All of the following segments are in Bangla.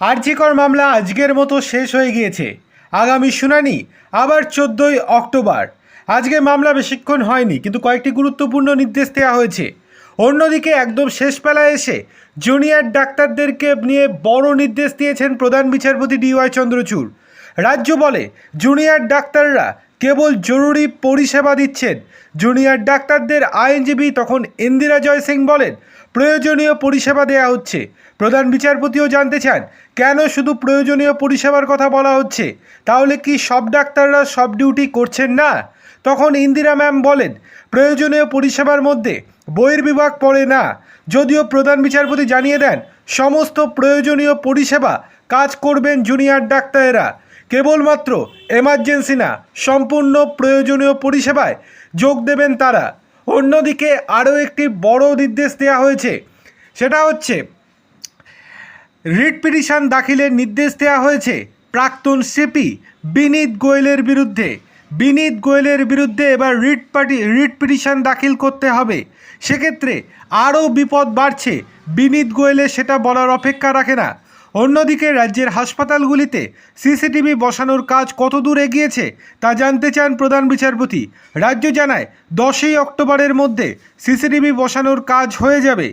আরজিকর মামলা আজকের মতো শেষ হয়ে গিয়েছে। আগামী শুনানি আবার চোদ্দোই অক্টোবর। আজকে মামলা বেশিক্ষণ হয়নি, কিন্তু কয়েকটি গুরুত্বপূর্ণ নির্দেশ দেওয়া হয়েছে। অন্যদিকে একদম শেষ বেলায় এসে জুনিয়র ডাক্তারদেরকে নিয়ে বড় নির্দেশ দিয়েছেন প্রধান বিচারপতি ডি ওয়াই চন্দ্রচূড়। রাজ্য বলে জুনিয়র ডাক্তাররা কেবল জরুরি পরিষেবা দিচ্ছেন। জুনিয়র ডাক্তারদের আইনজীবী তখন ইন্দিরা জয় সিং বলেন, প্রয়োজনীয় পরিষেবা দেয়া হচ্ছে। প্রধান বিচারপতিও জানতে চান, কেন শুধু প্রয়োজনীয় পরিষেবার কথা বলা হচ্ছে? তাহলে কি সব ডাক্তাররা সব ডিউটি করছেন না? তখন ইন্দিরা ম্যাম বলেন, প্রয়োজনীয় পরিষেবার মধ্যে বহির্বিভাগ পড়ে না। যদিও প্রধান বিচারপতি জানিয়ে দেন, সমস্ত প্রয়োজনীয় পরিষেবা কাজ করবেন জুনিয়র ডাক্তারেরা। কেবলমাত্র এমার্জেন্সি না, সম্পূর্ণ প্রয়োজনীয় পরিষেবায় যোগ দেবেন তারা। অন্যদিকে আরও একটি বড় নির্দেশ দেওয়া হয়েছে। সেটা হচ্ছে, রিট পিটিশন দাখিলের নির্দেশ দেওয়া হয়েছে প্রাক্তন সিপি বিনীত গোয়েলের বিরুদ্ধে। বিনীত গোয়েলের বিরুদ্ধে এবার রিট পাটি রিট পিটিশন দাখিল করতে হবে। সেক্ষেত্রে আরও বিপদ বাড়ছে। বিনীত গোয়েলে সেটা বলার অপেক্ষা রাখে না। অন্যদিকে রাজ্যের হাসপাতালগুলিতে সিসিটিভি বসানোর কাজ কতদূর এগিয়েছে তা জানতে চান প্রধান বিচারপতি। রাজ্য জানায়, দশই অক্টোবরের মধ্যে সিসিটিভি বসানোর কাজ হয়ে যাবে।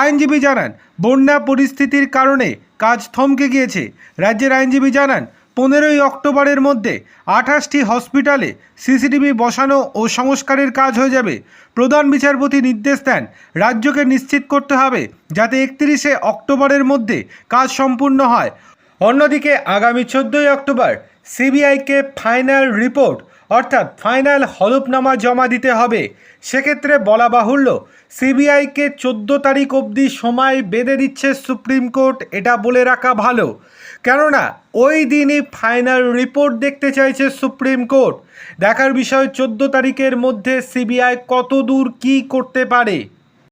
আইনজীবী জানান, বন্যা পরিস্থিতির কারণে কাজ থমকে গিয়েছে। রাজ্যের আইনজীবী জানান পনেরোই অক্টোবরের মধ্যে আঠাশটি হসপিটালে সিসিটিভি বসানো ও সংস্কারের কাজ হয়ে যাবে। প্রধান বিচারপতি নির্দেশ দেন, রাজ্যকে নিশ্চিত করতে হবে যাতে একত্রিশে অক্টোবরের মধ্যে কাজ সম্পূর্ণ হয়। অন্যদিকে আগামী চোদ্দোই অক্টোবর সিবিআইকে ফাইনাল রিপোর্ট অর্থাৎ ফাইনাল হলফনামা জমা দিতে হবে। সেক্ষেত্রে বলা বাহুল্য, সিবিআইকে চোদ্দ তারিখ অবধি সময় বেঁধে দিচ্ছে সুপ্রিম কোর্ট, এটা বলে রাখা ভালো। কেননা, ওই দিনই ফাইনাল রিপোর্ট দেখতে চাইছে সুপ্রিম কোর্ট। দেখার বিষয়, চোদ্দ তারিখের মধ্যে সিবিআই কত দূর কী করতে পারে?